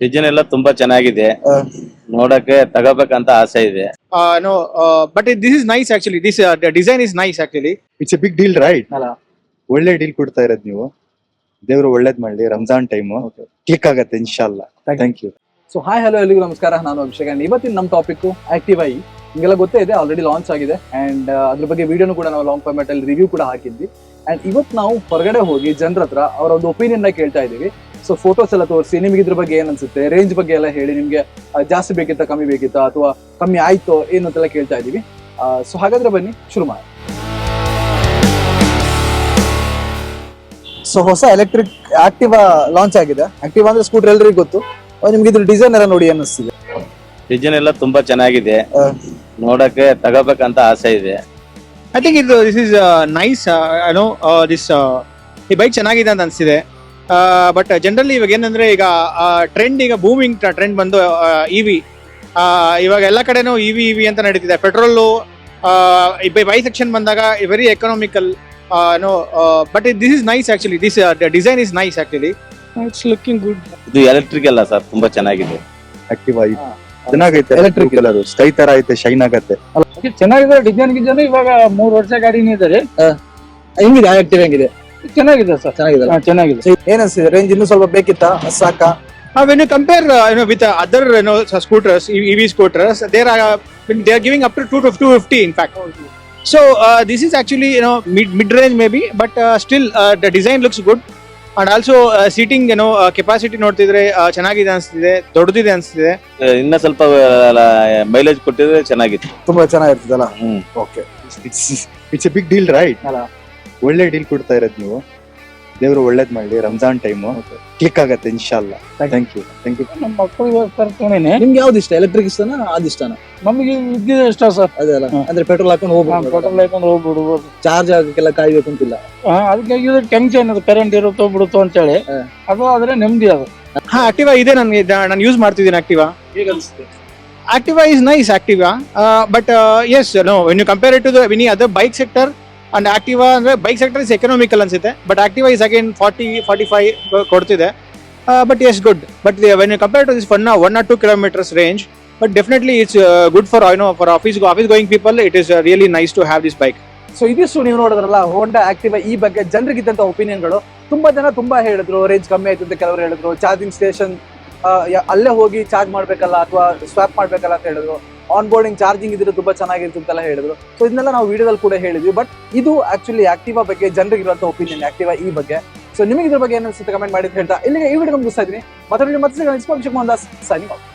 Design ಎಲ್ಲ ತುಂಬಾ ಚೆನ್ನಾಗಿದೆ. ನೋಡಕ್ಕೆ ತಗೋಬೇಕಂತ ಆಸೆ ಇದೆ. Uh, no, uh, but it, this is nice actually. This uh, the design is nice actually. It's a big deal right ಅಲ್ಲ ಒಳ್ಳೆ ಡೀಲ್ ಕೊಡ್ತಾ ಇರೋದು ನೀವು. ದೇವ್ರು ಒಳ್ಳೇದ್ ಮಾಡ್ಲಿ ರಂಜಾನ್ ಟೈಮ್ ಕ್ಲಿಕ್ ಆಗತ್ತೆ ಇನ್ಶಾಲ್ಲ thank you so hi hello ಎಲ್ಲಿಗೂ ನಮಸ್ಕಾರ. ನಾನು ಅಭಿಷೇಕ್ ಅಂಡ್ ಇವತ್ತಿನ ನಮ್ಮ ಟಾಪಿಕ್ ಆಕ್ಟಿವ್ ಐ ನಿಮಗೆಲ್ಲ ಗೊತ್ತೇ ಇದೆ ಆಲ್ರೆಡಿ ಲಾಂಚ್ ಆಗಿದೆ. ಅಂಡ್ ಅದ್ರ ಬಗ್ಗೆ ವಿಡಿಯೋನು ಕೂಡ ನಾವು ಲಾಂಗ್ ಫಾರ್ಮ್ಯಾಟ್ ಅಲ್ಲಿ ರಿವ್ಯೂ ಕೂಡ ಹಾಕಿದ್ವಿ. ಅಂಡ್ ಇವತ್ತು ನಾವು ಹೊರಗಡೆ ಹೋಗಿ ಜನರ ಹತ್ರ ಅವರ ಒಂದು ಒಪಿನಿಯನ್ನ ಕೇಳ್ತಾ ಇದೀವಿ ಸೊ ಫೋಟೋಸ್ ಎಲ್ಲ ತೋರಿಸಿ ನಿಮ್ಗೆ ಇದ್ರ ಬಗ್ಗೆ ಏನ್ ಅನ್ಸುತ್ತೆ? ರೇಂಜ್ ಬಗ್ಗೆ ಎಲ್ಲ ಹೇಳಿ ನಿಮ್ಗೆ ಜಾಸ್ತಿ ಬೇಕಿತ್ತಾ ಕಮ್ಮಿ ಬೇಕಿತ್ತಾ ಅಥವಾ ಕಮ್ಮಿ ಆಯ್ತೋ ಏನು ಅಂತೆಲ್ಲ ಕೇಳ್ತಾ ಇದೀವಿ ಸೊ ಹಾಗಾದ್ರೆ ಬನ್ನಿ ಶುರು ಮಾಡಿ ಸೊ ಹೊಸ ಎಲೆಕ್ಟ್ರಿಕ್ ಆಕ್ಟಿವಾ ಲಾಂಚ್ ಆಗಿದೆ. ಆಕ್ಟಿವಾ ಅಂದ್ರೆ ಸ್ಕೂಟರ್ ಎಲ್ಲರಿಗೂ ಗೊತ್ತು. ನಿಮ್ಗೆ ಇದ್ರ ಡಿಸೈನ್ ಎಲ್ಲ ನೋಡಿ ಅನ್ನಿಸ್ತಿದೆ ಡಿಸೈನ್ ಎಲ್ಲ ತುಂಬಾ ಚೆನ್ನಾಗಿದೆ. ನೋಡಕ್ಕೆ ತಗೋಬೇಕಂತ ಆಸೆ ಇದೆ. ಐ ಥಿಂಕ್ ಇದು this is nice I know this this ಈ ಬೈಕ್ ಚೆನ್ನಾಗಿದೆ ಅಂತ ಅನಿಸಿದೆ ಬಟ್ ಜನರಲಿ ಇವಾಗ ಏನಂದ್ರೆ ಈಗ ಟ್ರೆಂಡ್ ಈಗ ಬೂಮಿಂಗ್ ಟ್ರೆಂಡ್ ಬಂದು ಇ ವಿ ಇವಾಗ ಎಲ್ಲ ಕಡೆನೂ ಇ ವಿ ಇ ವಿ ಅಂತ ನಡೀತಿದೆ. ಪೆಟ್ರೋಲು ಬೈ ಸೆಕ್ಷನ್ ಬಂದಾಗ very economical no but this is nice actually this design is nice actually it's looking good ಇದು ಎಲೆಕ್ಟ್ರಿಕ್ ಅಲ್ಲ ಸರ್ ತುಂಬಾ ಚೆನ್ನಾಗಿದೆ. ಆಕ್ಟಿವ್ ಆಗಿ ಚೆನ್ನಾಗೈತೆ Electric ಎಲೆಕ್ಟ್ರಿಕ್ ಕಲರ್ ಸ್ಕೈ ತರ ಐತೆ ಶೈನ್ ಆಗತ್ತೆ. ಚೆನ್ನಾಗಿದೆ ಡಿಸೈನ್ ಗಿಜನ್ ಇವಾಗ ಮೂರ್ ವರ್ಷ ಗಾಡಿನೇ ಇದ್ದಾರೆ ಹೆಂಗಿದೆ ಆಕ್ಟಿವ್ ಹೆಂಗಿದೆ? ಚೆನ್ನಾಗಿದೆ ಸರ್. ಚೆನ್ನಾಗಿದೆ ಚೆನ್ನಾಗಿದೆ. ಏನಿಸ್ತಿದೆ ರೇಂಜ್ ಇನ್ನು ಸ್ವಲ್ಪ ಬೇಕಿತ್ತ? ಸಾಕ? ಅವೆನ್ಯೂ ಕಂಪೇರ್ ಏನೋ ವಿತ್ ಅದರ್ ಏನೋ scooters EV scooters there are they are giving up to to two fifty in fact so this is actually ಏನೋ mid mid range maybe but still the design looks good and also seating ಏನೋ capacity ನೋಡ್ತಿದ್ರೆ ಚೆನ್ನಾಗಿದೆ ಅನ್ಸ್ತಿದೆ ದೊಡ್ಡದಿದೆ ಅನ್ಸ್ತಿದೆ. ಇನ್ನ ಸ್ವಲ್ಪ uh, mileage ಕೊಟ್ಟಿದ್ರೆ ಚೆನ್ನಾಗಿತ್ತು. ತುಂಬಾ ಚೆನ್ನಾಗಿರ್ತದಲ್ಲ? ಹ್ಮ್. Okay it's big deal right ಅಲ್ಲ. ಒಳ್ಳೆ ಡೀಲ್ ಕೊಡ್ತಾ ಇರೋದು ನೀವು. ದೇವರು ಒಳ್ಳೇದ್ ಮಾಡಿ ರಂಜಾನ್ ಟೈಮ್. ಕ್ಲಿಕ್ ಆಗತ್ತೆ ಇನ್ಶಾಲ್ಲ ಥ್ಯಾಂಕ್ ಯು ಥ್ಯಾಂಕ್ ಯು ನಮ್ಮ ಮಕ್ಕಳಿಗೋಸ್ಕರ ತೊಗೊಂಡೇನೆ ನಿಮ್ಗೆ ಯಾವ್ದು ಇಷ್ಟ? ಎಲೆಕ್ಟ್ರಿಕ್ ಇಷ್ಟನಾ ಅದ್ ಇಷ್ಟನಾ? ನಮಗೆ ಇದ್ದಿದ್ದು ಇಷ್ಟ ಸರ್. ಅದೇ ಅಲ್ಲ. ಅಂದ್ರೆ ಪೆಟ್ರೋಲ್ ಹಾಕೊಂಡು ಹೋಗ್ಬೋದು ಪೆಟ್ರೋಲ್ ಹಾಕೊಂಡು ಹೋಗ್ಬಿಡ್ಬೋದು. ಚಾರ್ಜ್ ಆಗಕ್ಕೆಲ್ಲ ಕಾಯ್ಬೇಕು ಅಂತಿಲ್ಲ. ಹಾ, ಅದಕ್ಕೆ ಇದು ಟೆನ್ಷನ್ ಅದು ಕರೆಂಟ್ ಇರುತ್ತೋ ಬಿಡುತ್ತೋ ಅಂತೇಳಿ. ಅದು ಆದ್ರೆ ನೆಮ್ಮದಿ ಅದು. ಹಾ ಆಕ್ಟಿವಾ ಇದೆ ನನಗೆ. ನಾನು ಯೂಸ್ ಮಾಡ್ತಿದ್ದೀನಿ ಆಕ್ಟಿವಾ ಹೇಗೆ ಅನ್ಸುತ್ತೆ? Activa is nice, Activa. Uh, but uh, yes, no, when you compare it to the any other bike sector, and Activa ಅಂದ್ರೆ ಬೈಕ್ ಸೆಕ್ಟರ್ ಇಸ್ ಎಕನಾಮಿಕಲ್ ಅನ್ಸುತ್ತೆ. But Activa is again forty forty five ಕೊಡ್ತಿದೆ. But yes good but when you compare to this fun one or two kilometres range but definitely it's good for I know for office office going people it is really nice to have this bike so ಇದಿಷ್ಟು ನೀವು ನೋಡಿದ್ರಲ್ಲ ಹೋಂಡಾ Activa ಈ ಬಗ್ಗೆ ಜನರಿಗಿದ್ದಂಥ ಒಪಿನಿಯನ್ಗಳು ತುಂಬಾ ಜನ ತುಂಬಾ ಹೇಳಿದ್ರು range ಕಮ್ಮಿ ಆಯ್ತು ಅಂತ ಕೆಲವರು ಹೇಳಿದ್ರು ಚಾರ್ಜಿಂಗ್ ಸ್ಟೇಷನ್ ಅಲ್ಲೇ ಹೋಗಿ ಚಾರ್ಜ್ ಮಾಡಬೇಕಲ್ಲ ಅಥವಾ ಸ್ವಾಪ್ ಮಾಡಬೇಕಲ್ಲ ಅಂತ ಹೇಳಿದ್ರು. ಆನ್ ಬೋರ್ಡಿಂಗ್ ಚಾರ್ಜಿಂಗ್ ಇದ್ರೆ ತುಂಬಾ ಚೆನ್ನಾಗಿರುತ್ತೆ ಅಂತೆಲ್ಲ ಹೇಳಿದ್ರು. ಸೊ ಇದನ್ನೆಲ್ಲ ನಾವು ವಿಡಿಯೋದಲ್ಲಿ ಕೂಡ ಹೇಳಿದ್ವಿ. ಬಟ್ ಇದು ಆಕ್ಚುಲಿ ಆಕ್ಟಿವಾ ಬಗ್ಗೆ ಜನರಿಗೆ ಇರುವಂತ ಒಪಿನಿಯನ್ ಆಕ್ಟಿವಾ ಈ ಬಗ್ಗೆ. ಸೊ ನಿಮಗೆ ಇದ್ರ ಬಗ್ಗೆ ಏನು ಅನ್ಸುತ್ತೆ ಕಮೆಂಟ್ ಮಾಡಿ ಹೇಳ್ತಾ. ಇಲ್ಲಿಗೆ ಈ ವಿಡಿಯೋ ಮುಗಿಸ್ತಾ ಇದ್ದೀನಿ. ಮತ್ತೆ ಮತ್ತೆ signing off.